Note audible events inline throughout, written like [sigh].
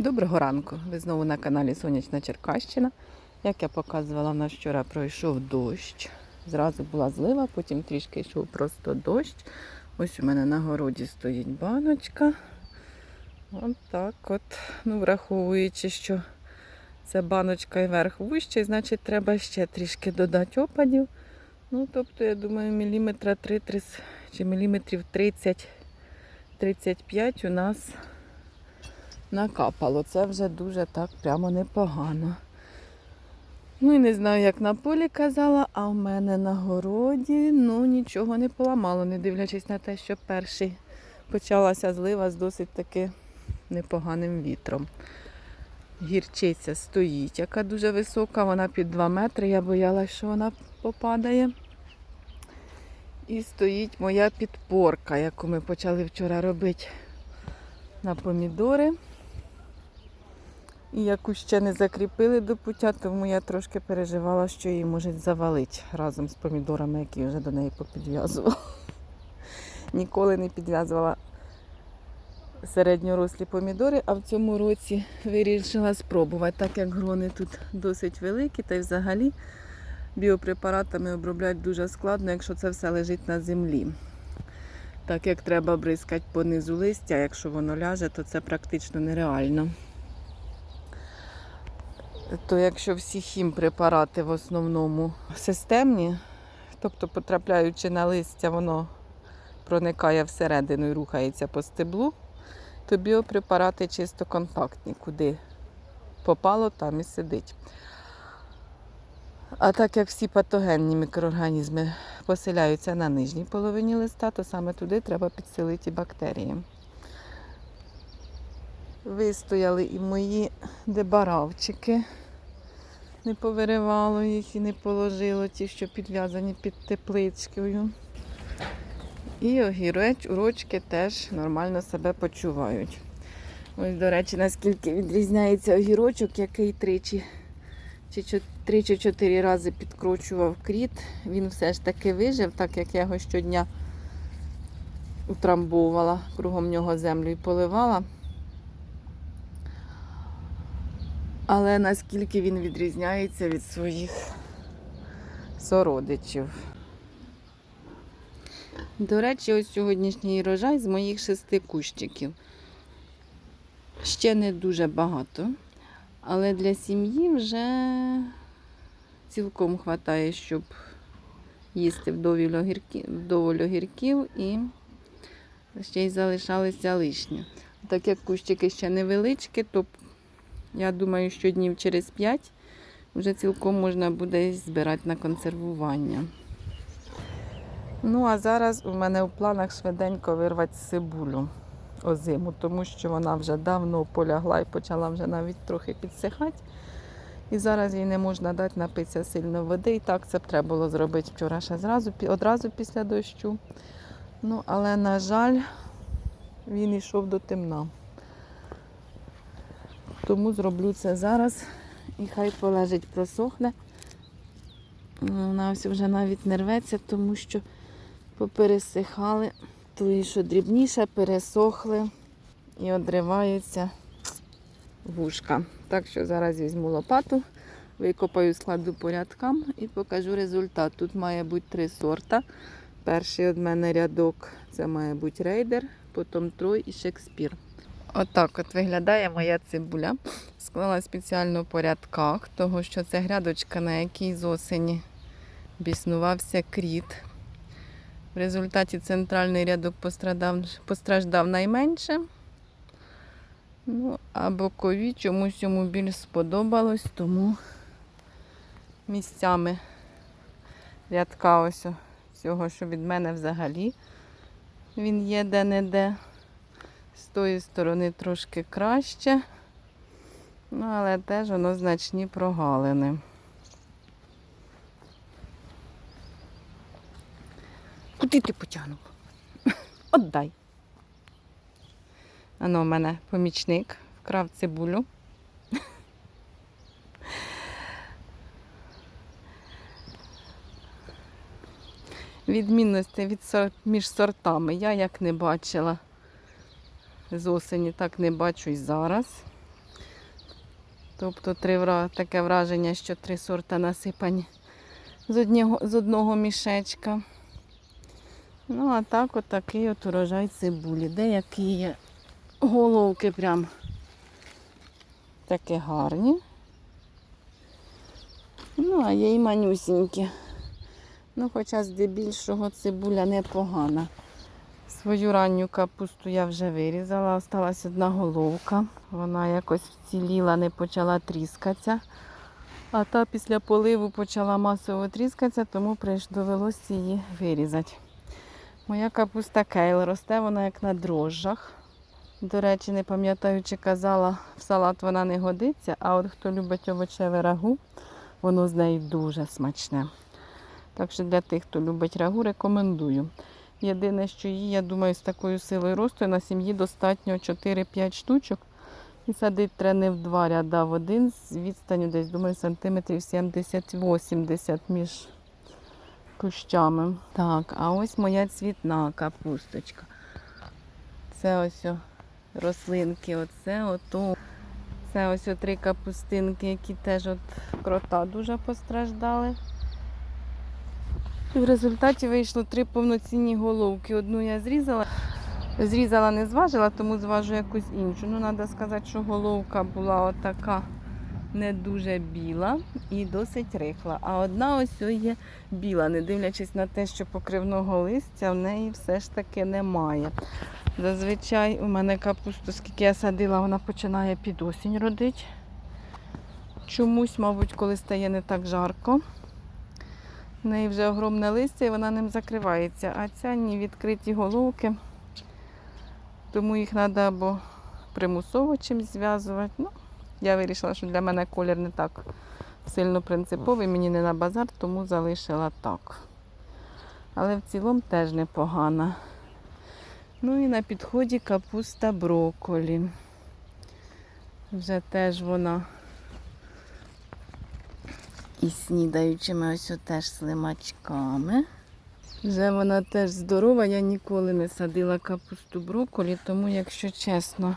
Доброго ранку! Ви знову на каналі Сонячна Черкащина. Як я показувала, в нас вчора пройшов дощ. Зразу була злива, потім трішки йшов просто дощ. Ось у мене на городі стоїть баночка. От так от. Ну, враховуючи, що ця баночка і верх вищий, значить треба ще трішки додати опадів. Ну, тобто, я думаю, міліметра 3 чи міліметрів 30-35 у нас накапало. Це вже дуже так прямо непогано. Ну і не знаю, як на полі казала, а в мене на городі ну нічого не поламало, не дивлячись на те, що перший почалася злива з досить таки непоганим вітром. Гірчиця стоїть, яка дуже висока, вона під 2 метри. Я боялася, що вона попадає. І стоїть моя підпорка, яку ми почали вчора робити на помідори. І яку ще не закріпили до пуття, тому я трошки переживала, що її можуть завалити разом з помідорами, які вже до неї попідв'язувала. [laughs] Ніколи не підв'язувала середньорослі помідори, а в цьому році вирішила спробувати, так як грони тут досить великі, та й взагалі біопрепаратами обробляти дуже складно, якщо це все лежить на землі. Так як треба бризкати по низу листя, якщо воно ляже, то це практично нереально то якщо всі хімпрепарати в основному системні, тобто потрапляючи на листя, воно проникає всередину і рухається по стеблу, то біопрепарати чисто контактні, куди попало, там і сидить. А так як всі патогенні мікроорганізми поселяються на нижній половині листа, то саме туди треба підселити бактерії. Вистояли і мої дебаравчики. Не повиривало їх і не положило ті, що підв'язані під тепличкою. І огірець, урочки теж нормально себе почувають. Ось, до речі, наскільки відрізняється огірочок, який тричі чи три чи чотири рази підкручував кріт. Він все ж таки вижив, так як я його щодня утрамбовувала, кругом нього землю і поливала. Але наскільки він відрізняється від своїх сородичів. До речі, ось сьогоднішній рожай з моїх шести кущиків. Ще не дуже багато, але для сім'ї вже цілком вистачає, щоб їсти вдоволь огірків, і ще й залишалися лишні. Так як кущики ще невеличкі, то я думаю, що днів через 5 вже цілком можна буде збирати на консервування. Ну, а зараз у мене у планах швиденько вирвати цибулю озиму, тому що вона вже давно полягла і почала вже навіть трохи підсихати. І зараз їй не можна дати напитися сильно води. І так це б треба було зробити вчора ще зразу, одразу після дощу. Ну, але, на жаль, він йшов до темна. Тому зроблю це зараз і хай полежить, просохне. Вона ось вже навіть не рветься, тому що попересихали, то що дрібніше пересохли і одриваються вушка. Так що зараз візьму лопату, викопаю, складу порядкам і покажу результат. Тут має бути три сорта. Перший від мене рядок це має бути рейдер, потім трой і шекспір. Отак от виглядає моя цибуля. Склала спеціально в порядках, того що це грядочка, на якій з осені біснувався кріт. В результаті центральний рядок пострадав, постраждав найменше. Ну, а бокові чомусь йому більш сподобалось, тому місцями рядка ось цього, що від мене взагалі він є де-не-де. З тої сторони трошки краще, ну, але теж воно значні прогалини. Куди ти потягнув? [laughs] Отдай. Ано в мене помічник вкрав цибулю. Відмінності від сор... між сортами я як не бачила з осені, так не бачу і зараз. Тобто три таке враження, що три сорта насипані з одного, з одного мішечка. Ну, а так от от урожай цибулі. Деякі є головки прям такі гарні. Ну, а є і манюсінькі. Ну, хоча здебільшого цибуля непогана. Свою ранню капусту я вже вирізала, осталась одна головка. Вона якось вціліла, не почала тріскатися. А та після поливу почала масово тріскатися, тому довелося її вирізати. Моя капуста кейл росте вона як на дрожжах. До речі, не пам'ятаю, чи казала, в салат вона не годиться, а от хто любить овочеве рагу, воно з неї дуже смачне. Так що для тих, хто любить рагу, рекомендую. Єдине, що її, я думаю, з такою силою росту на сім'ї достатньо 4-5 штучок. І садить треба не в два ряда в один з відстанню десь, думаю, сантиметрів 70-80 між кущами. Так, а ось моя цвітна капусточка. Це ось о рослинки, оце, ото. Це ось о три капустинки, які теж от крота дуже постраждали. І в результаті вийшло три повноцінні головки. Одну я зрізала. Зрізала, не зважила, тому зважу якусь іншу. Ну, треба сказати, що головка була отака не дуже біла і досить рихла. А одна ось є біла, не дивлячись на те, що покривного листя в неї все ж таки немає. Зазвичай у мене капусту, скільки я садила, вона починає під осінь родити. Чомусь, мабуть, коли стає не так жарко. В неї вже огромне листя і вона ним закривається. А ця ні відкриті головки. Тому їх треба або примусово чимось зв'язувати. Ну, я вирішила, що для мене колір не так сильно принциповий, мені не на базар, тому залишила так. Але в цілому теж непогана. Ну і на підході капуста брокколі. Вже теж вона із снідаючими ось теж слимачками. Вже вона теж здорова, я ніколи не садила капусту брокколі, тому, якщо чесно,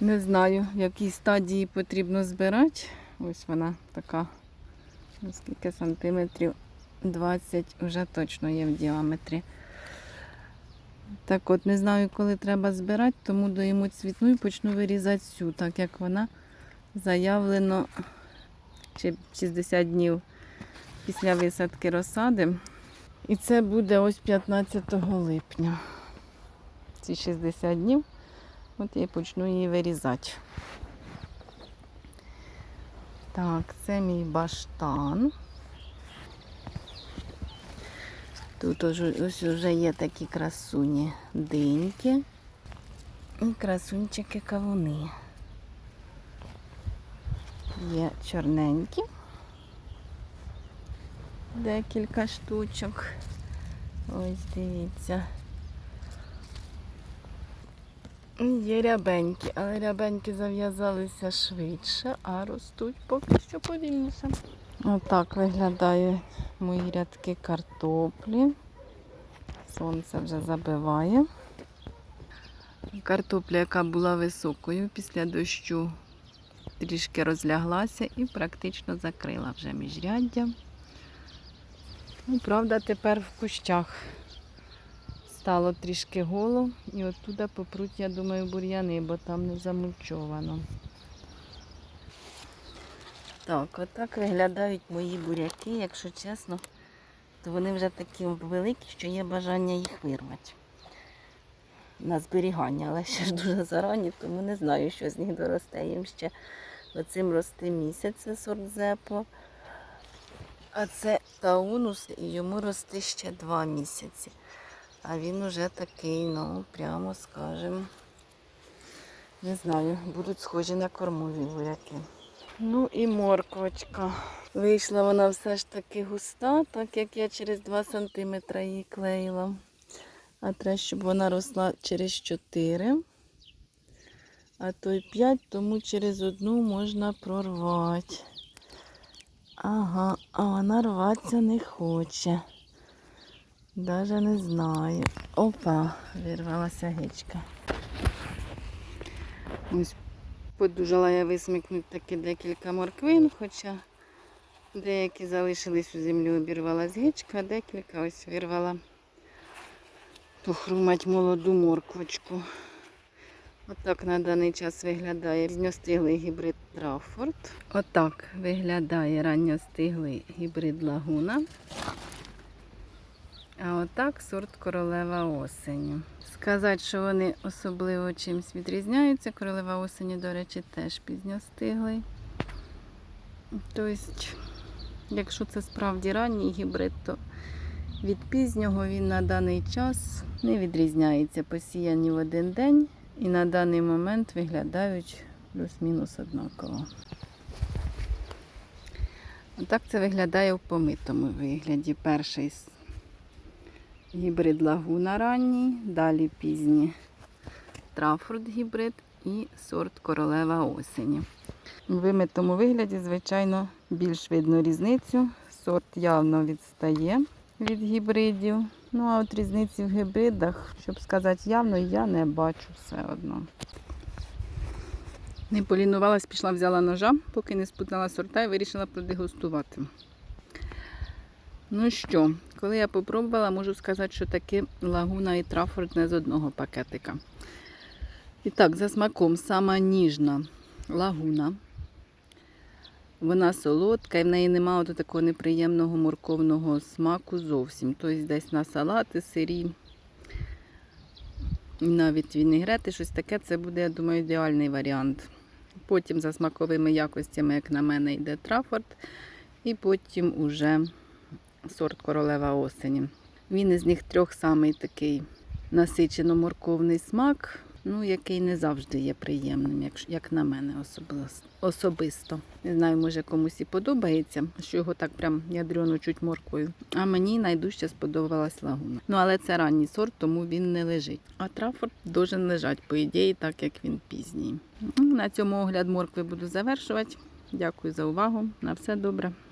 не знаю, в якій стадії потрібно збирати. Ось вона така, скільки сантиметрів 20 вже точно є в діаметрі. Так от, не знаю, коли треба збирати, тому доїмо цвітну і почну вирізати цю, так як вона заявлено чи 60 днів після висадки розсади. І це буде ось 15 липня. Ці 60 днів. От я почну її вирізати. Так, це мій баштан. Тут ось, вже є такі красуні диньки і красунчики кавуни. Є чорненькі декілька штучок. Ось дивіться. Є рябенькі, але рябенькі зав'язалися швидше, а ростуть поки що повільніше. Отак виглядають мої рядки картоплі. Сонце вже забиває. Картопля, яка була високою після дощу, трішки розляглася і практично закрила вже міжряддя. Ну, правда, тепер в кущах стало трішки голо і оттуда попруть, я думаю, бур'яни, бо там не замульчовано. Так, отак виглядають мої буряки, якщо чесно, то вони вже такі великі, що є бажання їх вирвати. На зберігання, але ще ж дуже зарані, тому не знаю, що з них доросте. Їм ще оцим росте місяць, це сорт зепо. А це таунус, і йому рости ще два місяці. А він уже такий, ну, прямо скажем, не знаю, будуть схожі на кормові буряки. Ну і морквочка. Вийшла вона все ж таки густа, так як я через 2 см її клеїла. А треба, щоб вона росла через 4. А то й 5, тому через одну можна прорвати. Ага, а вона рватися не хоче. Даже не знаю. Опа, вирвалася гичка. Ось Подужала я висмикнути таки декілька морквин, хоча деякі залишились у землі, обірвала з гичка, а декілька ось вирвала похрумать молоду морквочку. Отак на даний час виглядає різньостиглий гібрид Траффорд. Отак виглядає ранньостиглий гібрид Лагуна. А отак сорт королева осені. Сказати, що вони особливо чимось відрізняються. Королева осені, до речі, теж пізньостиглий. Тобто, якщо це справді ранній гібрид, то від пізнього він на даний час не відрізняється. Посіяні в один день і на даний момент виглядають плюс-мінус однаково. Отак це виглядає в помитому вигляді. Перший гібрид лагуна ранній, далі пізній Траффорд гібрид і сорт королева осені. У вимитому вигляді, звичайно, більш видно різницю. Сорт явно відстає від гібридів. Ну а от різниці в гібридах, щоб сказати явно, я не бачу все одно. Не полінувалась, пішла, взяла ножа, поки не спутала сорта і вирішила продегустувати. Ну що, коли я попробувала, можу сказати, що таки лагуна і трафорд не з одного пакетика. І так, за смаком сама ніжна лагуна. Вона солодка і в неї немає такого неприємного морковного смаку зовсім. Тобто десь на салати, сирі, навіть вінегрети, щось таке, це буде, я думаю, ідеальний варіант. Потім за смаковими якостями, як на мене, йде трафорд. І потім уже сорт королева осені. Він із них трьох самий такий насичено-морковний смак, ну, який не завжди є приємним, як, як на мене особисто. Не знаю, може комусь і подобається, що його так прям ядрено чуть моркою. А мені найдужче сподобалась лагуна. Ну, але це ранній сорт, тому він не лежить. А трафорд должен лежати, по ідеї, так як він пізній. Ну, На цьому огляд моркви буду завершувати. Дякую за увагу. На все добре.